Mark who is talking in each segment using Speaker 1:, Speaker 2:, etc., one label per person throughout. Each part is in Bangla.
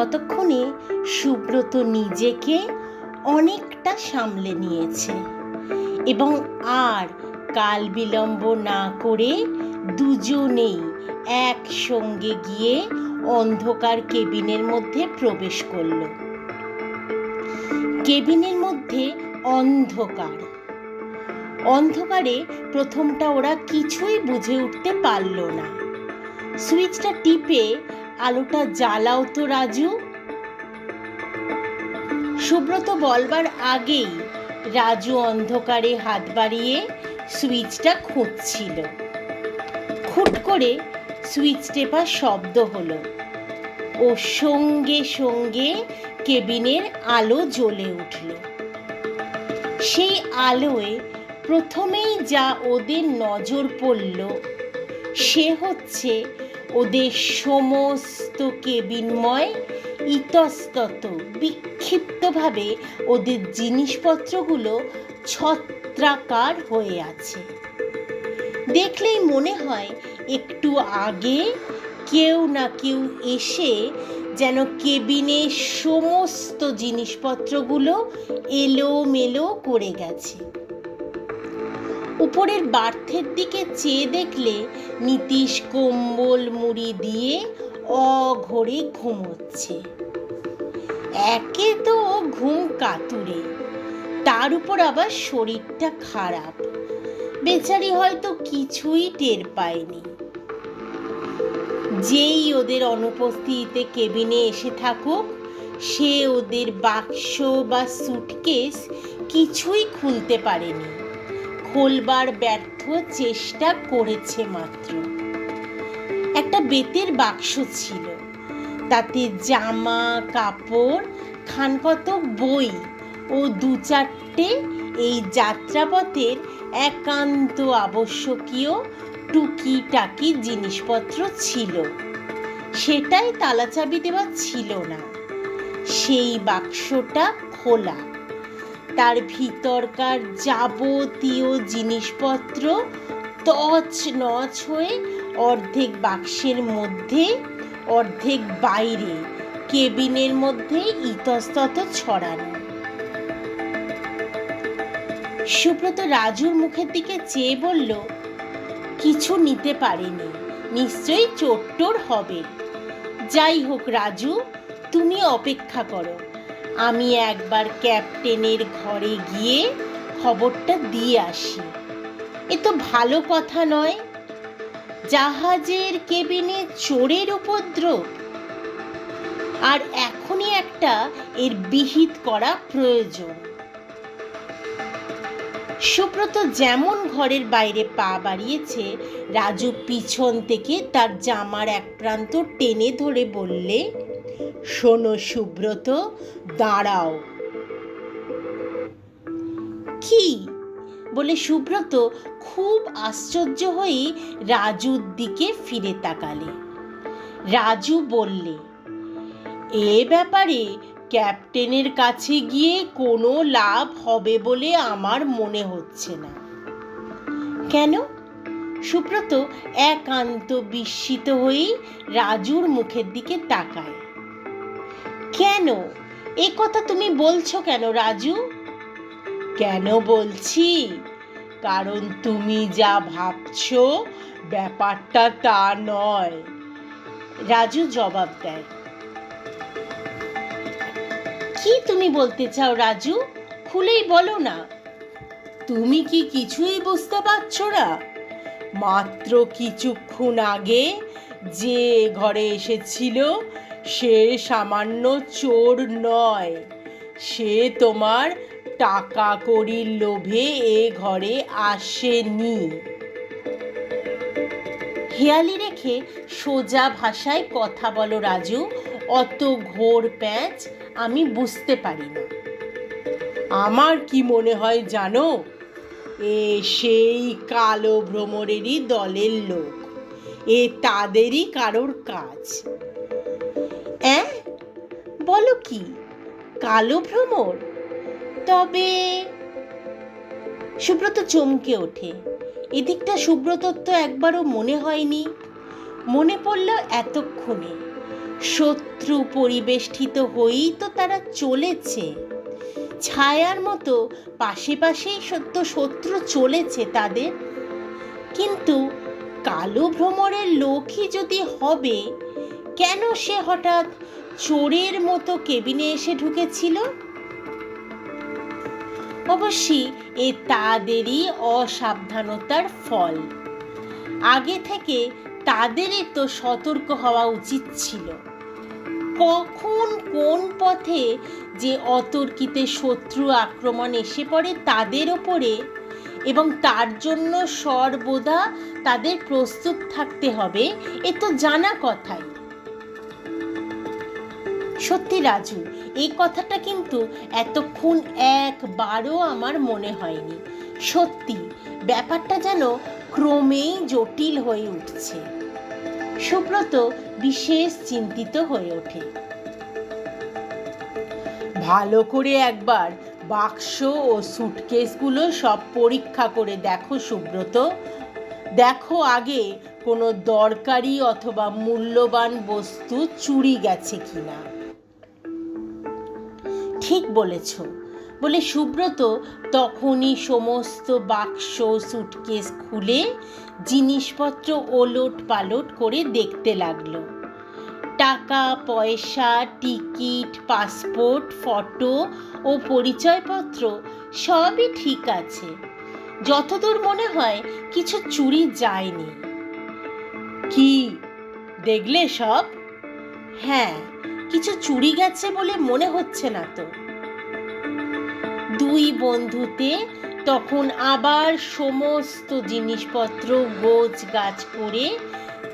Speaker 1: ততক্ষণে সুব্রত নিজেকে অনেকটা সামলে নিয়েছে এবং আর কাল বিলম্ব না করে দুজনেই একসঙ্গে গিয়ে অন্ধকার কেবিনের মধ্যে প্রবেশ করল। কেবিনের মধ্যে অন্ধকার। অন্ধকারে প্রথমটা ওরা কিছুই বুঝে উঠতে পারল না। সুইচটা টিপে আলোটা জ্বালাও তো রাজু। সুব্রত বলবার আগেই রাজু অন্ধকারে হাত বাড়িয়ে সুইচটা খুঁজছিল। খুট করে সুইচ টেপার শব্দ হলো। ও সঙ্গে সঙ্গে কেবিনের আলো জ্বলে উঠল। সেই আলোয় প্রথমেই যা ওদের নজর পড়ল, সে হচ্ছে ওদের সমস্ত কেবিনময় ইতস্তত, বিক্ষিপ্তভাবে ওদের জিনিসপত্রগুলো ছত্রাকার হয়ে আছে। দেখলেই মনে হয় একটু আগে কেউ না কেউ এসে যেন কেবিনে সমস্ত জিনিসপত্রগুলো এলোমেলো করে গেছে। উপরের বার্থের দিকে চেয়ে দেখলে নীতিশ কম্বল মুড়ি দিয়ে অঘরে ঘুমোচ্ছে। একে তো ঘুম কাতুরে, তার উপর আবার শরীরটা খারাপ। বেচারি হয়তো কিছুই টের পায়নি। যেই ওদের অনুপস্থিতিতে কেবিনে এসে থাকুক, সে ওদের বাক্স বা সুটকেস কিছুই খুলতে পারেনি। খোলবার ব্যর্থ চেষ্টা করেছে মাত্র। একটা বেতের বাক্স ছিল। তাতে জামা, কাপড় খানকত বই ও দু চারটে এই যাত্রাপথের একান্ত আবশ্যকীয় টুকিটাকি জিনিসপত্র ছিল। সেটাই তালাচাবি দেওয়া ছিল না। সেই বাক্সটা খোলা। তার ভিতরকার যাবতীয় জিনিসপত্র তছ নছ হয়ে অর্ধেক বাক্সের মধ্যে, অর্ধেক বাইরে, কেবিনের মধ্যে ইতস্তত ছড়ানো। সুব্রত রাজুর মুখের দিকে চেয়ে বলল, কিছু নিতে পারেনি, নিশ্চয়ই চোট্টোর হবে। যাই হোক রাজু, তুমি অপেক্ষা করো। আমি একবার ক্যাপ্টেনের ঘরে গিয়ে খবরটা দিয়ে আসি। এ তো ভালো কথা নয়। জাহাজের কেবিনে চোরের উপদ্রব। আর এখনই একটা এর বিহিত করা প্রয়োজন। সুব্রত যেমন ঘরের বাইরে পা বাড়িয়েছে, রাজু পিছন থেকে তার জামার এক প্রান্ত টেনে ধরে বললে শোনো সুব্রত, দাঁড়াও। কি? বলে সুব্রত খুব আশ্চর্য হয়ে রাজুর দিকে ফিরে তাকালে। রাজু বললে, এ ব্যাপারে ক্যাপ্টেনের কাছে গিয়ে কোনো লাভ হবে বলে আমার মনে হচ্ছে না। কেন? সুব্রত একান্ত বিস্মিত হয়েই রাজুর মুখের দিকে তাকায়। কেন? এ কথা তুমি বলছো কেন, রাজু? কেন বলছি? কারণ তুমি যা ভাবছ ব্যাপারটা তা নয়। রাজু জবাব দেয়। কি তুমি বলতে চাও, রাজু? খুলেই বলো না। তুমি কি কিছুই বুঝতে পারছ না? মাত্র কিছুক্ষণ আগে যে ঘরে এসেছিল সে সামান্য চোর নয়। সে তোমার টাকা কড়ির লোভে এ ঘরে আসেনি। হেয়ালি রেখে সোজা ভাষায় কথা বলো রাজু, অত ঘোর প্যাঁচ আমি বুঝতে পারি না। আমার কি মনে হয় জানো? এ সেই কালো ভ্রমরেরই দলের লোক। এ তাদেরই কারোর কাজ। অ্যাঁ? বলো কি? কালো ভ্রমর? তবে সুব্রত চমকে ওঠে। এদিকটা সুব্রতর তো একবারও মনে হয়নি। মনে পড়ল এতক্ষণে। শত্রু পরিবেষ্টিত হয়েই তো তারা চলেছে। ছায়ার মতো পাশে পাশেই সত্য শত্রু চলেছে তাদের। কিন্তু কালো ভ্রমরের লোকই যদি হবে কেন সে হঠাৎ চোরের মতো কেবিনে এসে ঢুকেছিল? অবশ্যই এ তাদেরই অসাবধানতার ফল। আগে থেকে তাদেরই তো সতর্ক হওয়া উচিত ছিল। কখন কোন পথে যে অতর্কিতে শত্রু আক্রমণ এসে পড়ে তাদের ওপরে এবং তার জন্য সর্বদা তাদের প্রস্তুত থাকতে হবে, এ তো জানা কথাই। সত্যি রাজু, এই কথাটা কিন্তু এতক্ষণ একবারও আমার মনে হয়নি। সত্যি, ব্যাপারটা যেন ক্রমেই জটিল হয়ে উঠছে। সুব্রত বিশেষ চিন্তিত হয়ে ওঠে। ভালো করে একবার বাক্স ও সুটকেসগুলো সব পরীক্ষা করে দেখো সুব্রত। দেখো আগে কোনো দরকারি অথবা মূল্যবান বস্তু চুরি গেছে কিনা। ঠিক বলেছ। বলে সুব্রত তখনই সমস্ত বাক্স সুটকেস খুলে জিনিসপত্র ওলট পালট করে দেখতে লাগল। টাকা, পয়সা, টিকিট, পাসপোর্ট, ফটো ও পরিচয়পত্র সবই ঠিক আছে। যতদূর মনে হয় কিছু চুরি যায়নি। কি, দেখলে সব? হ্যাঁ কিছু চুরি গেছে বলে মনে হচ্ছে না তো। দুই বন্ধুতে তখন আবার সমস্ত জিনিসপত্র, গোছ গাছ করে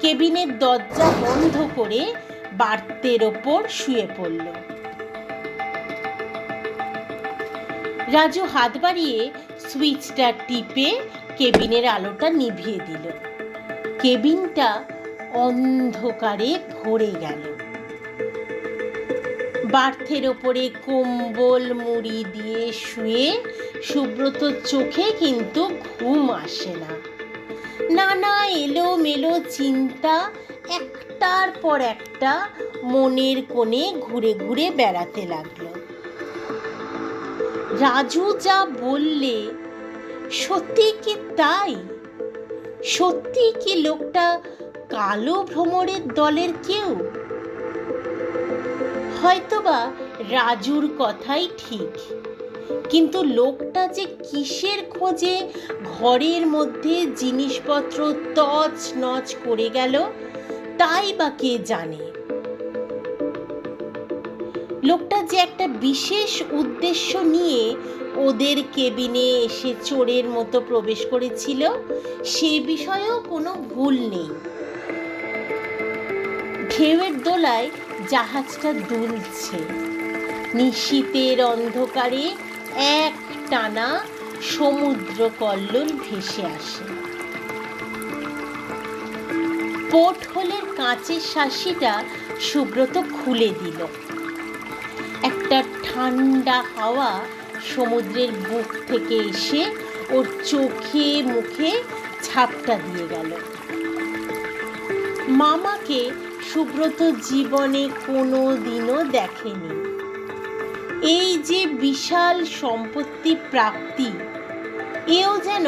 Speaker 1: কেবিনের দরজা বন্ধ করে বার্তের ওপর শুয়ে পড়ল। রাজু হাত বাড়িয়ে সুইচটা টিপে কেবিনের আলোটা নিভিয়ে দিল। কেবিনটা অন্ধকারে ভরে গেল। বার্থের ওপরে কম্বল মুড়ি দিয়ে শুয়ে সুব্রত চোখে কিন্তু ঘুম আসে না। নানা এলো মেলো চিন্তা একটার পর একটা মনের কোণে ঘুরে ঘুরে বেড়াতে লাগল। রাজু যা বললে, সত্যি কি তাই? সত্যি কি লোকটা কালো ভ্রমরের দলের কেউ? হয়তোবা রাজুর কথাই ঠিক। কিন্তু লোকটা যে কিসের খোঁজে ঘরের মধ্যে জিনিসপত্র তছ নচ করে গেল, তাই বা কে জানে? লোকটা যে একটা বিশেষ উদ্দেশ্য নিয়ে ওদের কেবিনে এসে চোরের মতো প্রবেশ করেছিল, সে বিষয়েও কোনো ভুল নেই। ঢেউয়ের দোলায় জাহাজটা দুলছে। নিশীতের অন্ধকারে এক টানা সমুদ্র কল্লোল ভেসে আসে। পোর্ট হোলের কাঁচের শাসিটা সুব্রত খুলে দিল। একটা ঠান্ডা হাওয়া সমুদ্রের বুক থেকে এসে ওর চোখে মুখে ছাপটা দিয়ে গেল। মামাকে সুব্রত জীবনে কোনো দিনও দেখেনি। এই যে বিশাল সম্পত্তি প্রাপ্তি, এও যেন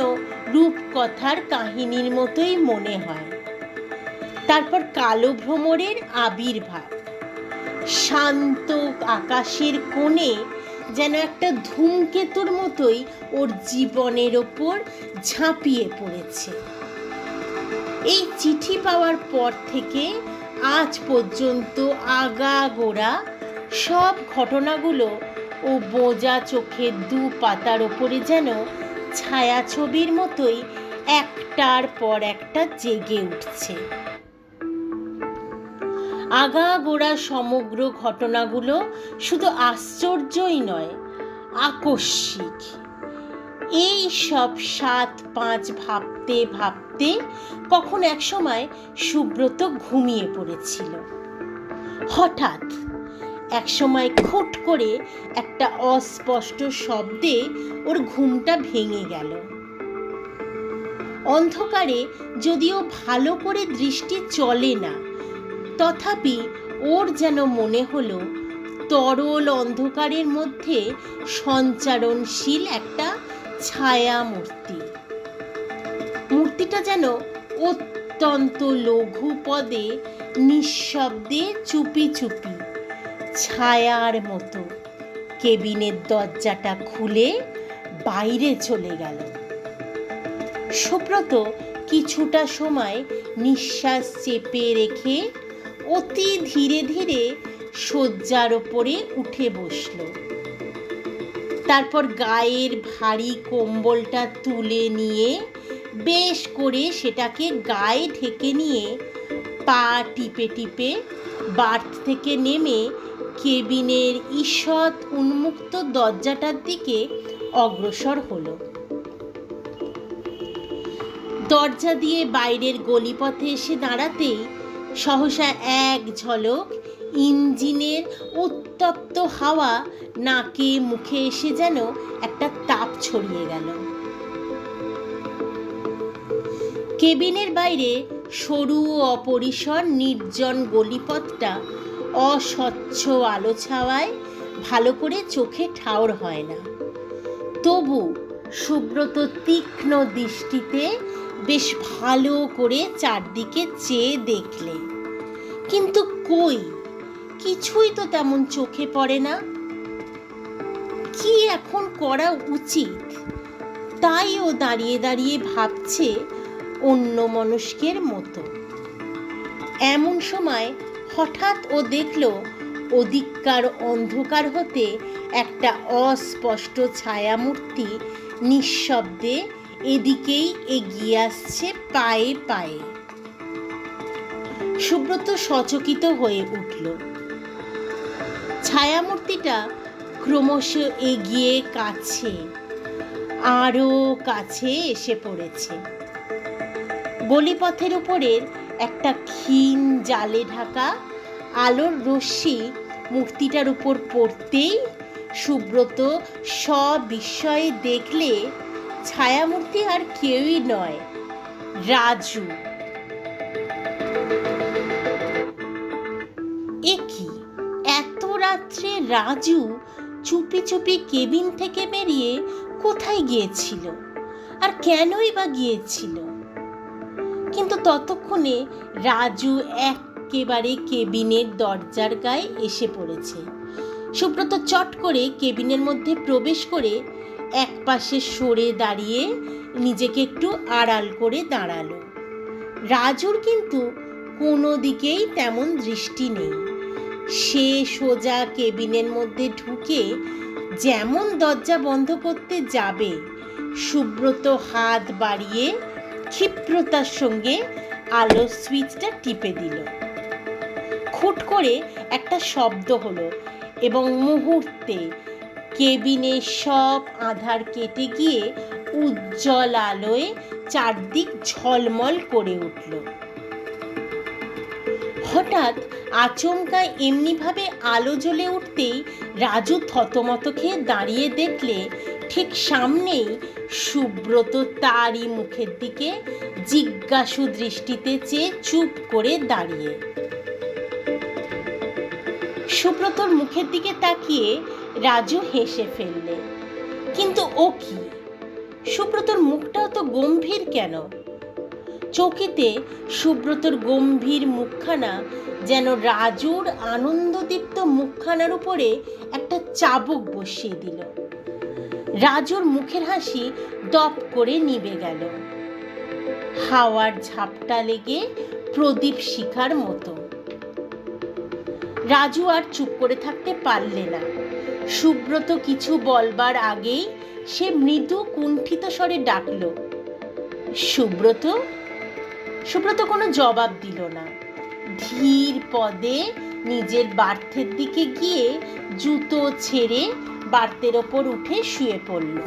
Speaker 1: রূপকথার কাহিনীর মতোই মনে হয়। তারপর কালো ভ্রমরের আবির্ভাব, শান্ত আকাশের কোণে যেন একটা ধূমকেতুর মতোই ওর জীবনের ওপর ঝাঁপিয়ে পড়েছে। এই চিঠি পাওয়ার পর থেকে আজ পর্যন্ত আগাগোড়া সব ঘটনাগুলো ও বোজা চোখের দু পাতার ওপরে যেন ছায়াছবির মতোই একটার পর একটা জেগে উঠছে। আগাগোড়া সমগ্র ঘটনাগুলো শুধু আশ্চর্যই নয়, আকস্মিক। এই সব সাত পাঁচ ভাবতে ভাবতে কখন এক সময় সুব্রত ঘুমিয়ে পড়েছিল। হঠাৎ এক সময় খুট করে একটা অস্পষ্ট শব্দে ওর ঘুমটা ভেঙে গেল। অন্ধকারে যদিও ভালো করে দৃষ্টি চলে না, তথাপি ওর যেন মনে হলো তরল অন্ধকারের মধ্যে সঞ্চারণশীল একটা ছায়া মূর্তি মূর্তিটা যেন অত্যন্ত লঘু পদে নিঃশব্দে চুপি চুপি, ছায়ার মতো। কেবিনের দরজাটা খুলে বাইরে চলে গেল। সুব্রত কিছুটা সময় নিঃশ্বাস চেপে রেখে অতি ধীরে ধীরে শয্যার ওপরে উঠে বসল। তারপর গায়ের ভারী কম্বলটা তুলে নিয়ে বেশ করে সেটাকে গায়ে ঢেকে নিয়ে পা টিপে টিপে বার্থ থেকে নেমে কেবিনের ঈষৎ উন্মুক্ত দরজাটার দিকে অগ্রসর হলো। দরজা দিয়ে বাইরের গলিপথে এসে দাঁড়াতেই সহসা এক ঝলক ইঞ্জিনের উত্তপ্ত হাওয়া নাকে মুখে এসে যেন একটা তাপ ছড়িয়ে গেল। কেবিনের বাইরে সরু ও অপরিসর নির্জন গলিপথটা অস্বচ্ছ আলো ছাওয়ায় ভালো করে চোখে ঠাওর হয় না। তবু সুব্রত তীক্ষ্ণ দৃষ্টিতে বেশ ভালো করে চারদিকে চেয়ে দেখলে। কিন্তু কই? কিছুই তো তেমন চোখে পড়ে না। কি এখন করা উচিত? তাই ও দাঁড়িয়ে দাঁড়িয়ে ভাবছে অন্য মনস্কের মতো। এমন সময় হঠাৎ ও দেখল ওদিককার অন্ধকার হতে একটা অস্পষ্ট ছায়ামূর্তি নিঃশব্দে এদিকেই এগিয়ে আসছে পায়ে পায়ে। সুব্রত সচকিত হয়ে উঠল। ছায়ামূর্তিটা ক্রমশ এগিয়ে কাছে, আরও কাছে এসে পড়েছে। গলিপথের উপরের একটা ক্ষীণ জালে ঢাকা আলোর রশ্মি মূর্তিটার উপর পড়তেই সুব্রত সবিস্ময়ে দেখলে ছায়ামূর্তি আর কেউই নয়, রাজু। এ কি? এত রাত্রে রাজু চুপি চুপি কেবিন থেকে বেরিয়ে কোথায় গিয়েছিল? আর কেনই বা গিয়েছিল? কিন্তু ততক্ষণে রাজু একেবারে কেবিনের দরজার গায়ে এসে পড়েছে। সুব্রত চট করে কেবিনের মধ্যে প্রবেশ করে এক পাশে সরে দাঁড়িয়ে নিজেকে একটু আড়াল করে দাঁড়াল। রাজুর কিন্তু কোনো দিকেই তেমন দৃষ্টি নেই। সে সোজা কেবিনের মধ্যে ঢুকে যেমন দরজা বন্ধ করতে যাবে, সুব্রত হাত বাড়িয়ে ক্ষিপ্রতার সঙ্গে আলো সুইচটা টিপে দিল। খুট করে একটা শব্দ হলো এবং মুহূর্তে কেবিনের সব আধার কেটে গিয়ে উজ্জ্বল আলোয় চারদিক ঝলমল করে উঠল। হঠাৎ আচমকা এমনিভাবে আলো জ্বলে উঠতেই রাজু থতমত খেয়ে দাঁড়িয়ে দেখলে ঠিক সামনেই সুব্রত তারই মুখের দিকে জিজ্ঞাসু দৃষ্টিতে চেয়ে চুপ করে দাঁড়িয়ে। সুব্রতর মুখের দিকে তাকিয়ে রাজু হেসে ফেললে, কিন্তু ও কি? সুব্রতর মুখটাও তো গম্ভীর কেন? চকিতে সুব্রতর গম্ভীর মুখখানা যেন রাজুর আনন্দদীপ্ত মুখখানার উপরে একটা চাবুক বসিয়ে দিল। রাজুর মুখের হাসি দপ করে নিবে গেল। হাওয়ার ঝাপটা লেগে প্রদীপ শিখার মতো। রাজু আর চুপ করে থাকতে পারলে না। সুব্রত কিছু বলবার আগেই সে মৃদু কুণ্ঠিত স্বরে ডাকল, সুব্রত সুব্রত কোনো জবাব দিল না। ধীর পদে নিজের বার্থের দিকে গিয়ে জুতো ছেড়ে বার্তের ওপর উঠে শুয়ে পড়ল।